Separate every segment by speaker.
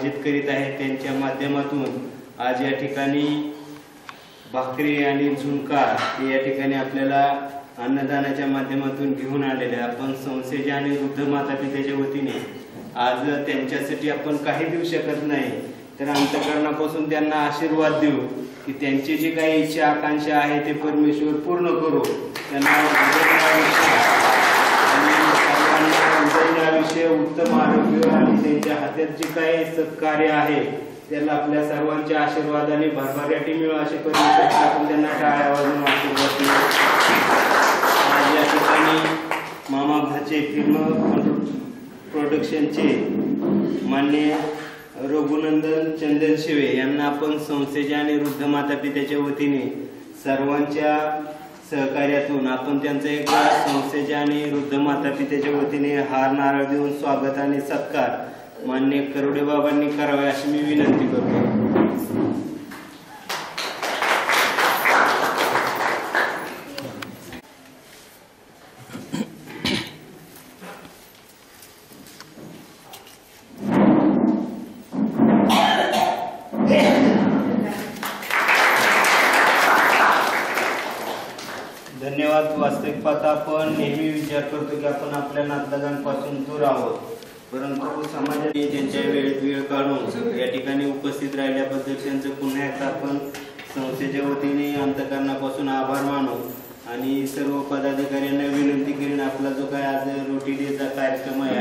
Speaker 1: आयोजित करीत आहे त्यांच्या माध्यमातून आज या ठिकाणी भाकरी आणि झुणका हे या ठिकाणी आपल्याला अन्नदानाच्या माध्यमातून घेऊन आलेले आपण संस्थेच्या आणि वृद्ध माता पित्याच्या वतीने आज त्यांच्यासाठी आपण काही देऊ शकत नाही. तर अंतकरणापासून त्यांना आशीर्वाद देऊ की त्यांची जी काही इच्छा आकांक्षा आहे ते परमेश्वर पूर्ण करू. त्यांना उदंड उत्तम आरोग्य आणि त्यांच्या हातात जे काही सत्कार्य आहे त्याला आपल्या सर्वांच्या आशीर्वादाने भरभराटी मिळो असे परमेश्वर आपण त्यांना टाळ्या वाजून आशीर्वाद या ठिकाणी मामा भाचे फिल्म प्रोडक्शनचे मान्य रघुनंदन चंदन शिवे यांना आपण संस्थेच्या आणि वृद्ध माता पित्याच्या वतीने सर्वांच्या सहकार्यातून आपण त्यांचं एक संस्थेच्या आणि वृद्ध माता पित्याच्या वतीने हार नारळ देऊन स्वागत आणि सत्कार मान्य करोडे बाबांनी करावे अशी मी विनंती करतो. वास्तविक पाहता आपण नेहमी विचार करतो की आपण आपल्या नातलगांपासून दूर आहोत. परंतु समाजाने त्यांच्या वेळेत वेळ काढून या ठिकाणी उपस्थित राहिल्याबद्दल त्यांचं पुन्हा एकदा आपण संस्थेच्या वतीने अंतकरणापासून आभार मानू आणि सर्व पदाधिकाऱ्यांना विनंती करीन आपला जो काय आज रोटी डेचा कार्यक्रम आहे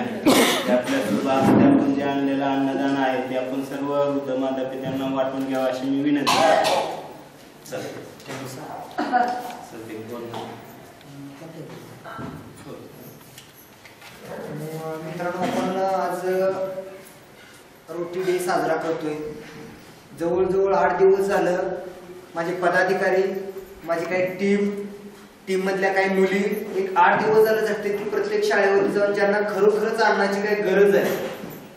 Speaker 1: आपल्या आपण जे आणलेलं अन्नदान आहे ते आपण सर्व वृद्ध माता पित्यांना वाटून घ्यावं अशी मी विनंती
Speaker 2: मित्रांनो आपण आज रोटी डे साजरा करतोय. जवळजवळ आठ दिवस झालं माझे पदाधिकारी माझी काही टीम टीम मधल्या काही मुली एक आठ दिवस झालं जगते की प्रत्येक शाळेवरती जाऊन ज्यांना खरोखरच अन्नाची काही गरज आहे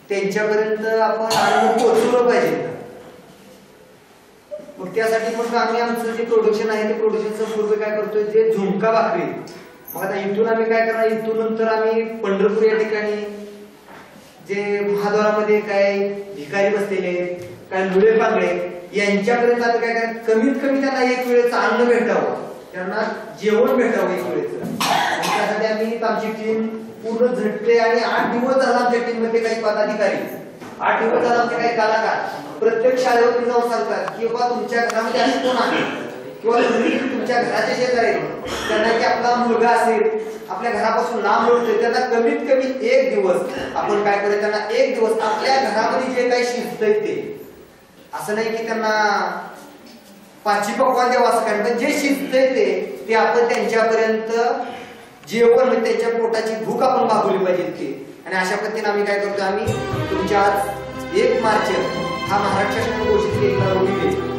Speaker 2: त्यांच्यापर्यंत आपण अन्न पोहोचवलं पाहिजे. मग त्यासाठी मग आम्ही आमचं जे प्रोडक्शन आहे ते प्रोडक्शन संपूर्ण काय करतोय जे झुणका भाकरी. मग आता इथून आम्ही काय करणार? इथून नंतर आम्ही पंढरपूर या ठिकाणी जे महाद्वारामध्ये काय भिकारी बसलेले काय लुळे पांगळे यांच्यापर्यंत आता काय काय कमीत कमी त्यांना एक वेळेचं अन्न भेटावं. त्यांना जेवण भेटावं एक वेळेचं. आणि त्यासाठी आम्ही आमची टीम पूर्ण झटते आणि आठ दिवस झाला आमच्या टीममध्ये काही पदाधिकारी. आठ झाला आमचे काही कलाकार प्रत्येक शाळेवरती जाऊन सांगतात की बाबा तुमच्या घरामध्ये असे कोण आहे? किंवा तुम्ही तुमच्या घराचे शेजारी आहेत, त्यांना की आपला मुलगा असेल आपल्या घरापासून लांब लोटतोय त्यांना कमीत कमी एक दिवस आपण काय करू त्यांना एक दिवस आपल्या घरामध्ये जे काही शिजतंय ते. असं नाही की त्यांना पाचवी पकवान द्यावं असं काय पण जे शिजतंय ते ते आपण त्यांच्यापर्यंत जेवण म्हणजे त्यांच्या पोटाची भूक आपण भागवली पाहिजे ते आणि अशा पद्धतीने आम्ही काय करतो आम्ही तुमच्या आज एक मार्च हा महाराष्ट्र शासन घोषित केलेला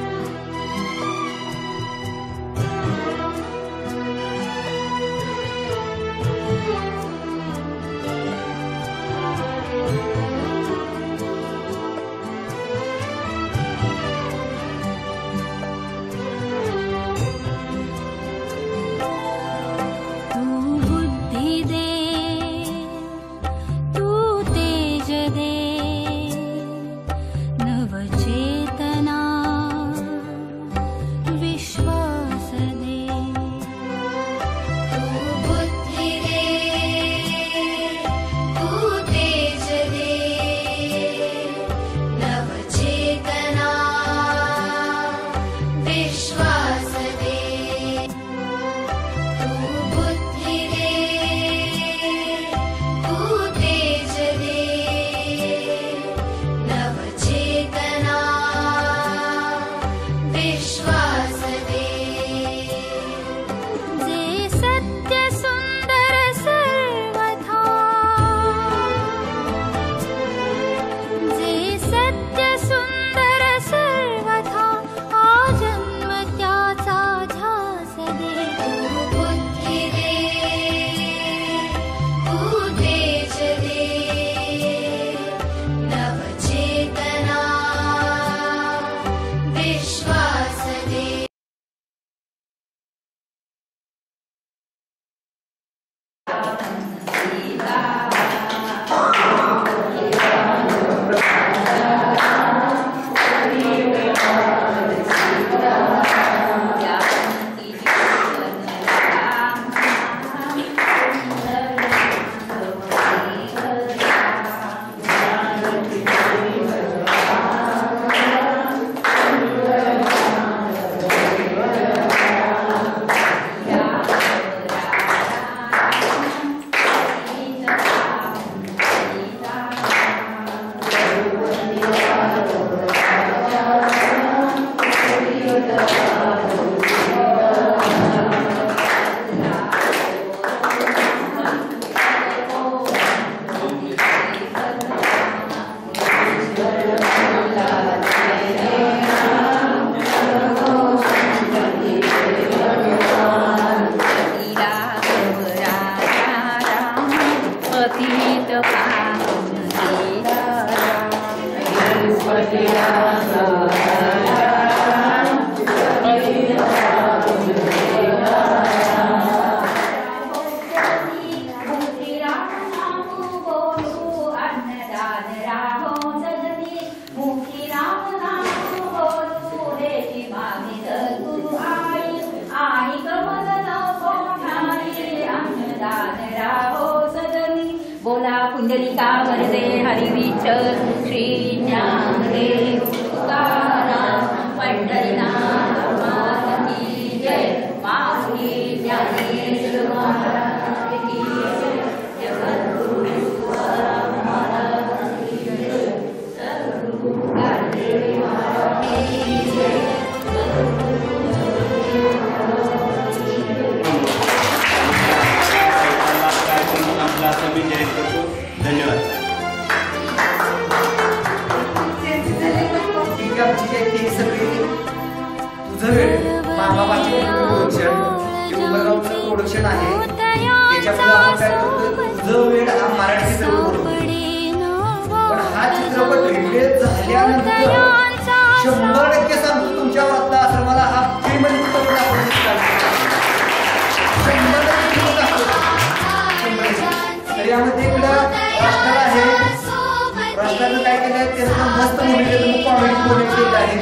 Speaker 2: काय केलं त्यानं मस्त मुली कॉमेडी बोलत केलं आहे.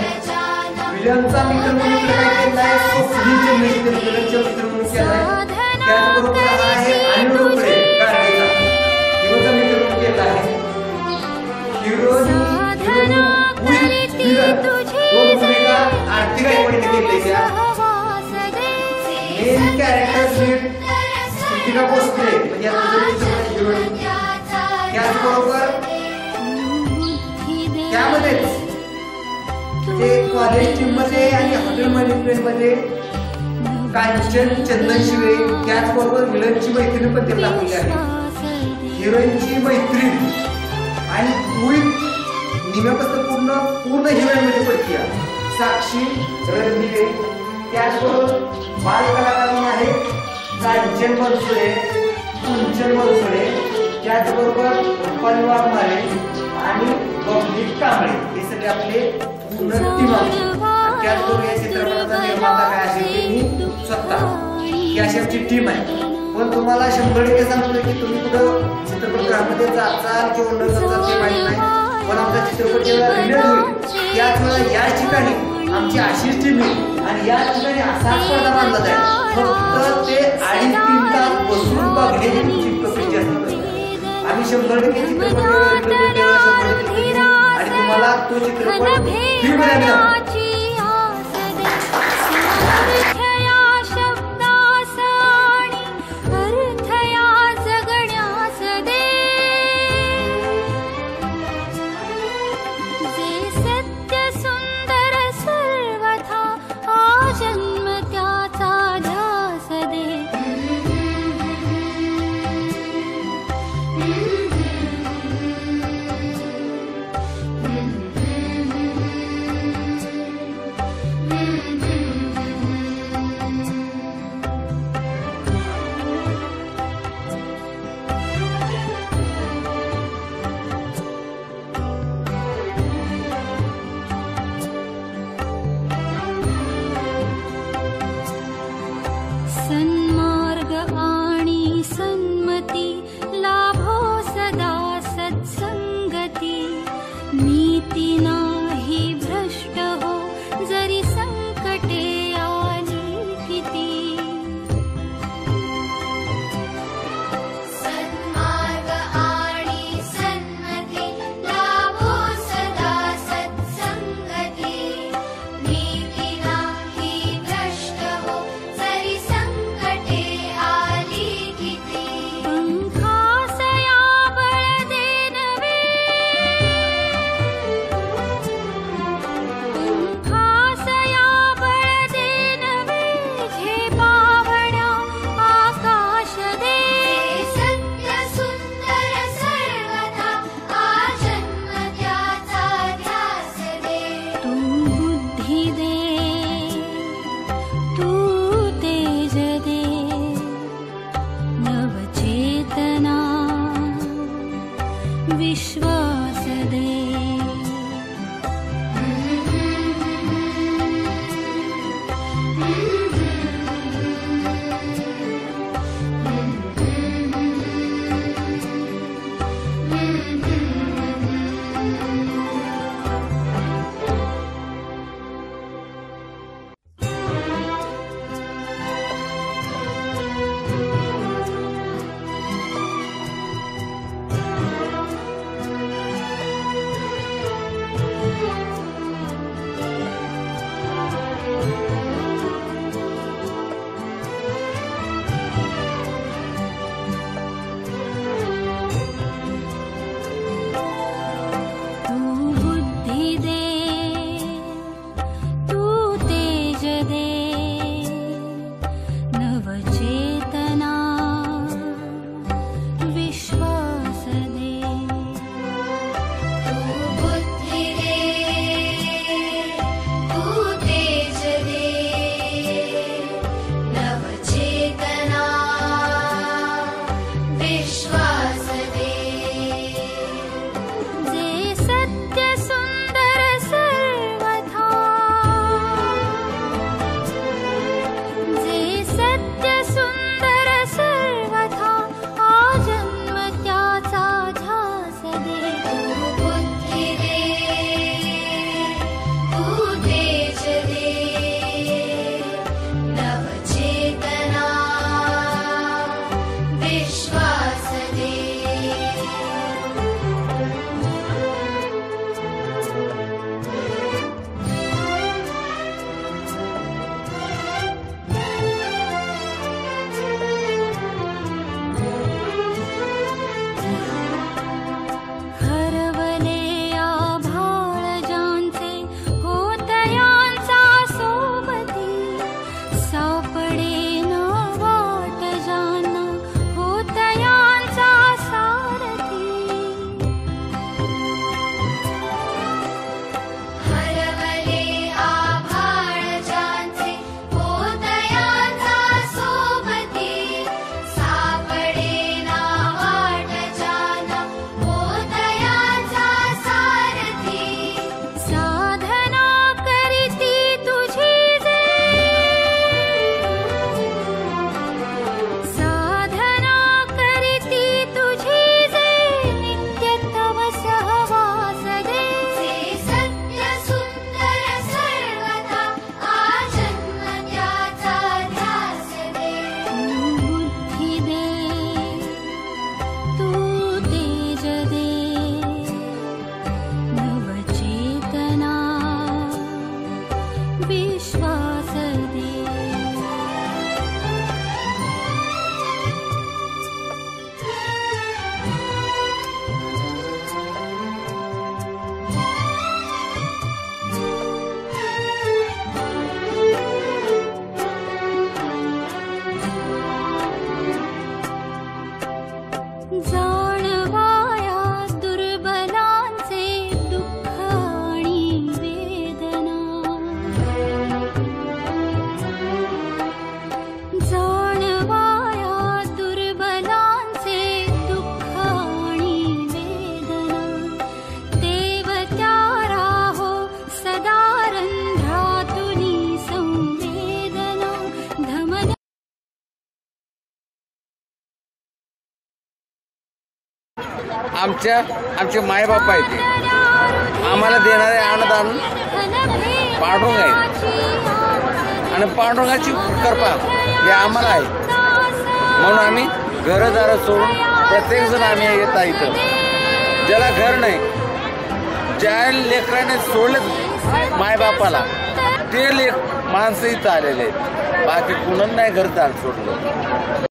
Speaker 2: विलनचा मित्र म्हणून इकडे काय केलं आहे स्वप्नीचे मित्र विलनचे मित्र म्हणून केलाय. त्याचबरोबर आहे अनिरुद्ध गाडगेचा हिरोचा मित्र म्हणून केला आहे हिरो दोन भूमिका Aarti गायकवाडीने main character lead Kritika Bhosale म्हणजे हिरोईन. त्याचबरोबर त्यामध्येच म्हणजे कॉलेज टीममध्ये आणि हॉटेल मॅनेजमेंटमध्ये कांचन चंदन शिवे त्याचबरोबर विलनची मैत्रीण पण ते दाखवली आहे. हिरोईनची मैत्रीण आणि विथ निम्यापासून पूर्ण पूर्ण हिरोईनमध्ये पडती साक्षी रणदिवे त्याचबरोबर बाल कलाकार आहे कांचन बनसोडे कुंचन बनसोडे त्याचबरोबर रुपाली मारे आणि बबली कांबळे हे सगळे आपले पूर्ण टीम आहे आणि त्याचबरोबर या चित्रपटाचा निर्माता काय असेल ते मी स्वतः. ही अशी आमची टीम आहे. पण तुम्हाला शंभर टक्के सांगतो की तुम्ही कुठं चित्रपटगृहामध्ये जाचाल किंवा न जाचाल ते माहीत नाही. पण आमचा चित्रपट जेव्हा रिलीज होईल त्याच वेळेला या ठिकाणी आमची अशीच टीम येईल. आणि या ठिकाणी असा स्पर्धा मानला जाईल. फक्त ते अडीच तीन तास बसून बघण्याची तुमची प्रक्रिया असणार आम्ही शंभर टक्के चित्रपट आणि तुम्हाला तो चित्रपट
Speaker 3: सन्मार्ग आ
Speaker 4: आमच्या आमचे मायबाप आहेत ते. आम्हाला देणारे अन्नदान पांडुरंग आहेत. आणि पांडुरंगाची कृपा हे आम्हाला आहे. म्हणून आम्ही घरदारं सोडून प्रत्येकजण आम्ही येत आहे इथं. ज्याला घर नाही ज्या लेकराने सोडलं मायबापाला ते लेख माणसं इथं आलेले आहेत. बाकी कुणाला नाही घरदार सोडलं.